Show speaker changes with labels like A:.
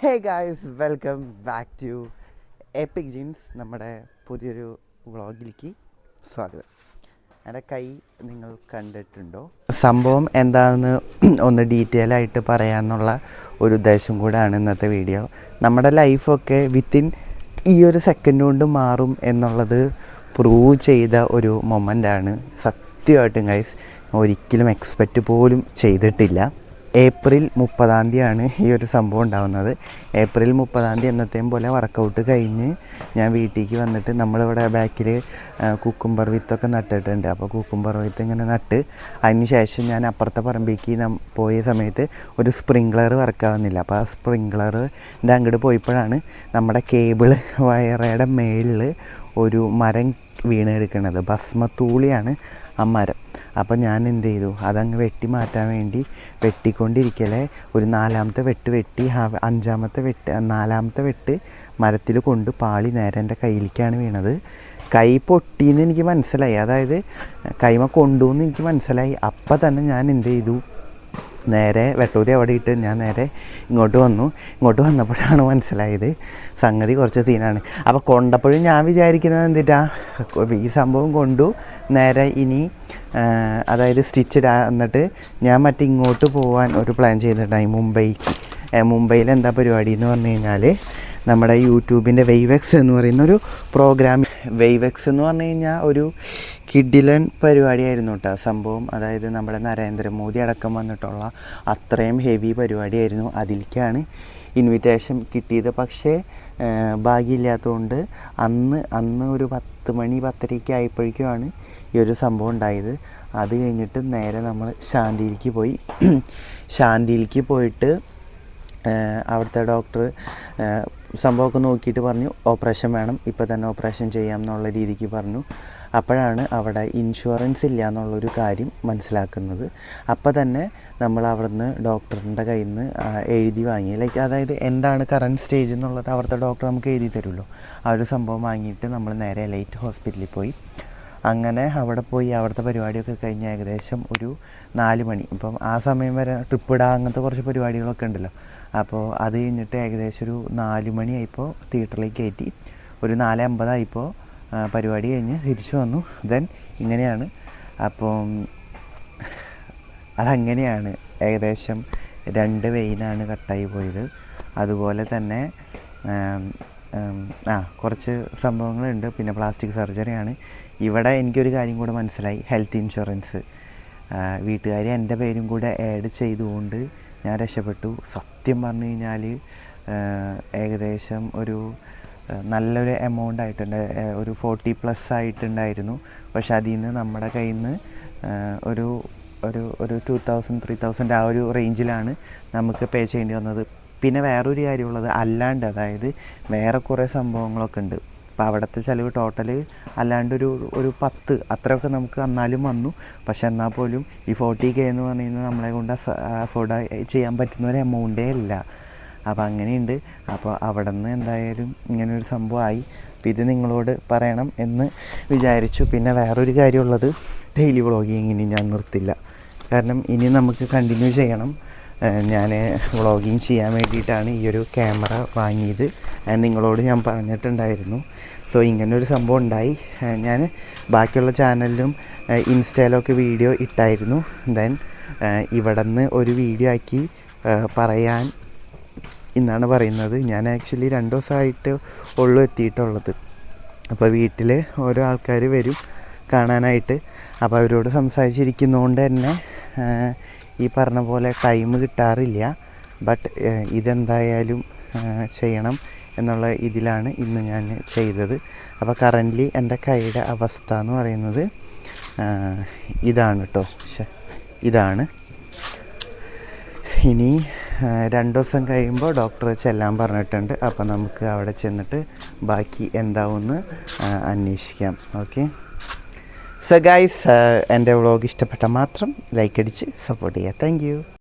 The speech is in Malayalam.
A: Hey guys welcome back to epic jeans നമ്മുടെ പുതിയൊരു വ്ളോഗിലേക്ക് സ്വാഗതം. എന്റെ കൈ നിങ്ങൾ കണ്ടിട്ടുണ്ടോ? സംഭവം എന്താണെന്ന് ഒന്ന് ഡീറ്റെയിൽ ആയിട്ട് പറയാമെന്നുള്ള ഒരു ഉദ്ദേശം കൂടാണ് ഇന്നത്തെ വീഡിയോ നമ്മുടെ ലൈഫൊക്കെ വിത്തിൻ ഈ ഒരു സെക്കൻഡ് കൊണ്ട് മാറും എന്നുള്ളത് പ്രൂവ് ചെയ്ത ഒരു മൊമെന്റാണ് സത്യമായിട്ടും ഗൈസ് ഒരിക്കലും എക്സ്പെക്റ്റ് പോലും ചെയ്തിട്ടില്ല. ഏപ്രിൽ മുപ്പതാം തീയതിയാണ് ഈ ഒരു സംഭവം ഉണ്ടാകുന്നത് ഏപ്രിൽ മുപ്പതാം തീയതി എന്നത്തെയും പോലെ വർക്കൗട്ട് കഴിഞ്ഞ് ഞാൻ വീട്ടിലേക്ക് വന്നിട്ട് നമ്മളിവിടെ ബാക്കിൽ കുക്കുംബർ വിത്തൊക്കെ നട്ടിട്ടുണ്ട്. അപ്പോൾ കുക്കുംബർ വിത്ത് ഇങ്ങനെ നട്ട് അതിന് ശേഷം ഞാൻ അപ്പുറത്തെ പറമ്പിലേക്ക് പോയ സമയത്ത് ഒരു സ്പ്രിങ്ക്ലർ വർക്കാവുന്നില്ല അപ്പോൾ ആ സ്പ്രിങ്ക്ലറിന്റെ അങ്ങോട്ട് പോയപ്പോഴാണ് നമ്മുടെ കേബിൾ വയറയുടെ മേളിൽ ഒരു മരം വീണ് എടുക്കുന്നത് ഭസ്മത്തൂളിയാണ് ആ മരം അപ്പോൾ ഞാൻ എന്ത് ചെയ്തു അതങ്ങ് വെട്ടി മാറ്റാൻ വേണ്ടി വെട്ടിക്കൊണ്ടിരിക്കലെ ഒരു നാലാമത്തെ വെട്ട് വെട്ടി അഞ്ചാമത്തെ വെട്ട് നാലാമത്തെ വെട്ട് മരത്തിൽ കൊണ്ട് പാളി നേരെ എന്റെ കയ്യിലേക്കാണ് വീണത്. കൈ പൊട്ടിയെന്ന് എനിക്ക് മനസ്സിലായി. അതായത് കൈമ കൊണ്ടുവന്ന് എനിക്ക് മനസ്സിലായി. അപ്പം തന്നെ ഞാൻ എന്ത് ചെയ്തു നേരെ വെട്ടൂതി അവിടെ ഇട്ട് ഞാൻ നേരെ ഇങ്ങോട്ട് വന്നു. ഇങ്ങോട്ട് വന്നപ്പോഴാണ് മനസ്സിലായത് സംഗതി കുറച്ച് സീനാണ്. അപ്പോൾ കൊണ്ടപ്പോഴും ഞാൻ വിചാരിക്കുന്നത് എന്തിട്ടാ? ഈ സംഭവം കൊണ്ടു നേരെ ഇനി അതായത് സ്റ്റിച്ച് എന്നിട്ട് ഞാൻ മറ്റേ ഇങ്ങോട്ട് പോകാൻ ഒരു പ്ലാൻ ചെയ്തിട്ടുണ്ടായി മുംബൈക്ക്. മുംബൈയിൽ എന്താ പരിപാടി എന്ന് പറഞ്ഞു കഴിഞ്ഞാൽ നമ്മുടെ യൂട്യൂബിന്റെ വെയ്വെക്സ് എന്ന് പറയുന്ന ഒരു പ്രോഗ്രാം വെയ്വെക്സ് എന്ന് പറഞ്ഞു കഴിഞ്ഞാൽ ഒരു കിഡിലൻ പരിപാടിയായിരുന്നു കേട്ടോ. സംഭവം അതായത് നമ്മുടെ നരേന്ദ്രമോദി അടക്കം വന്നിട്ടുള്ള അത്രയും ഹെവി പരിപാടിയായിരുന്നു. അതിലേക്കാണ് ഇൻവിറ്റേഷൻ കിട്ടിയത്. പക്ഷേ ഭാഗ്യമില്ലാത്തതുകൊണ്ട് അന്ന് അന്ന് ഒരു പത്ത് മണി പത്തരയ്ക്ക് ആയപ്പോഴേക്കുമാണ് ഈ ഒരു സംഭവം ഉണ്ടായത്. അത് കഴിഞ്ഞിട്ട് നേരെ നമ്മൾ ശാന്തിയിലേക്ക് പോയി. ശാന്തിയിലേക്ക് പോയിട്ട് അവിടുത്തെ ഡോക്ടർ സംഭവമൊക്കെ നോക്കിയിട്ട് പറഞ്ഞു ഓപ്പറേഷൻ വേണം ഇപ്പോൾ തന്നെ ഓപ്പറേഷൻ ചെയ്യാം എന്നുള്ള രീതിക്ക് പറഞ്ഞു. അപ്പോഴാണ് അവിടെ ഇൻഷുറൻസ് ഇല്ല എന്നുള്ളൊരു കാര്യം മനസ്സിലാക്കുന്നത്. അപ്പോൾ തന്നെ നമ്മൾ അവിടുന്ന് ഡോക്ടറിന്റെ കയ്യിൽ നിന്ന് എഴുതി വാങ്ങി. ലൈക്ക് അതായത് എന്താണ് കറണ്ട് സ്റ്റേജ് എന്നുള്ളത് അവിടുത്തെ ഡോക്ടർ നമുക്ക് എഴുതി തരുമല്ലോ. ആ ഒരു സംഭവം വാങ്ങിയിട്ട് നമ്മൾ നേരെ ലൈറ്റ് ഹോസ്പിറ്റലിൽ പോയി. അങ്ങനെ അവിടെ പോയി അവിടുത്തെ പരിപാടിയൊക്കെ കഴിഞ്ഞ് ഏകദേശം ഒരു നാല് മണി. ഇപ്പം ആ സമയം വരെ ട്രിപ്പ് ഇടാൻ അങ്ങനത്തെ കുറച്ച് പരിപാടികളൊക്കെ ഉണ്ടല്ലോ. അപ്പോൾ അത് കഴിഞ്ഞിട്ട് ഏകദേശം ഒരു നാല് മണിയായപ്പോൾ തിയേറ്ററിലേക്ക് കയറ്റി. ഒരു നാല് അമ്പതായപ്പോൾ പരിപാടി കഴിഞ്ഞ് തിരിച്ചു വന്നു. ദെൻ ഇങ്ങനെയാണ്. അപ്പോൾ അതങ്ങനെയാണ്. ഏകദേശം രണ്ട് വെയിനാണ് കട്ടായി പോയത്. അതുപോലെ തന്നെ ആം, കുറച്ച് സംഭവങ്ങളുണ്ട്. പിന്നെ പ്ലാസ്റ്റിക് സർജറിയാണ് ഇവിടെ എനിക്കൊരു കാര്യം കൂടെ മനസ്സിലായി. ഹെൽത്ത് ഇൻഷുറൻസ് വീട്ടുകാർ എന്റെ പേരും കൂടെ ആഡ് ചെയ്തുകൊണ്ട് ഞാൻ രക്ഷപ്പെട്ടു. സത്യം പറഞ്ഞു കഴിഞ്ഞാൽ ഏകദേശം ഒരു നല്ലൊരു എമൗണ്ട് ആയിട്ടുണ്ട്. ഒരു ഫോർട്ടി പ്ലസ് ആയിട്ടുണ്ടായിരുന്നു. പക്ഷെ അതിൽ നിന്ന് നമ്മുടെ കയ്യിൽ നിന്ന് ഒരു ഒരു ഒരു ടു തൗസൻഡ് ത്രീ തൗസൻഡ് ആ ഒരു റേഞ്ചിലാണ് നമുക്ക് പേ ചെയ്യേണ്ടി വന്നത്. പിന്നെ വേറൊരു കാര്യമുള്ളത് അല്ലാണ്ട് അതായത് വേറെ കുറേ സംഭവങ്ങളൊക്കെ ഉണ്ട്. അപ്പോൾ അവിടുത്തെ ചിലവ് ടോട്ടൽ അല്ലാണ്ട് ഒരു പത്ത് അത്രയൊക്കെ നമുക്ക് എന്നാലും വന്നു. പക്ഷെ എന്നാൽ പോലും ഈ ഫോർട്ടി കെ എന്ന് പറയുന്നത് നമ്മളെ കൊണ്ട് അഫോർഡ് ചെയ്യാൻ പറ്റുന്ന ഒരു എമൗണ്ടേ അല്ല അപ്പോൾ അങ്ങനെയുണ്ട്. അപ്പോൾ അവിടെ നിന്ന് എന്തായാലും ഇങ്ങനൊരു സംഭവമായി. അപ്പോൾ ഇത് നിങ്ങളോട് പറയണം എന്ന് വിചാരിച്ചു. പിന്നെ വേറൊരു കാര്യമുള്ളത് ഡെയിലി വ്ളോഗിങ് ഇനി ഞാൻ നിർത്തില്ല. കാരണം ഇനി നമുക്ക് കണ്ടിന്യൂ ചെയ്യണം. ഞാൻ വ്ളോഗിങ് ചെയ്യാൻ വേണ്ടിയിട്ടാണ് ഈ ഒരു ക്യാമറ വാങ്ങിയത്. നിങ്ങളോട് ഞാൻ പറഞ്ഞിട്ടുണ്ടായിരുന്നു. സോ ഇങ്ങനൊരു സംഭവം ഉണ്ടായി. ഞാൻ ബാക്കിയുള്ള ചാനലിലും ഇൻസ്റ്റയിലൊക്കെ വീഡിയോ ഇട്ടായിരുന്നു. ദെൻ ഇവിടെ നിന്ന് ഒരു വീഡിയോ ആക്കി പറയാൻ എന്നാണ് പറയുന്നത്. ഞാൻ ആക്ച്വലി രണ്ട് ദിവസമായിട്ട് ഉള്ളു എത്തിയിട്ടുള്ളത്. അപ്പോൾ വീട്ടിൽ ഓരോ ആൾക്കാർ വരും കാണാനായിട്ട്. അപ്പോൾ അവരോട് സംസാരിച്ചിരിക്കുന്നതുകൊണ്ട് തന്നെ ഈ പറഞ്ഞ പോലെ ടൈം കിട്ടാറില്ല. ബട്ട് ഇതെന്തായാലും ചെയ്യണം എന്നുള്ള ഇതിലാണ് ഇന്ന് ഞാൻ ചെയ്തത്. അപ്പോൾ കറന്റ്ലി എന്റെ കൈയുടെ അവസ്ഥ എന്ന് പറയുന്നത് ഇതാണ് കേട്ടോ ഇതാണ്. ഇനി രണ്ട് ദിവസം കഴിയുമ്പോൾ ഡോക്ടർ ചെല്ലാൻ പറഞ്ഞിട്ടുണ്ട്. അപ്പോൾ നമുക്ക് അവിടെ ചെന്നിട്ട് ബാക്കി എന്താവുമെന്ന് അന്വേഷിക്കാം. ഓക്കെ സോ ഗൈസ് എന്റെ വ്ളോഗ് ഇഷ്ടപ്പെട്ട മാത്രം ലൈക്ക് അടിച്ച് സപ്പോർട്ട് ചെയ്യുക. താങ്ക്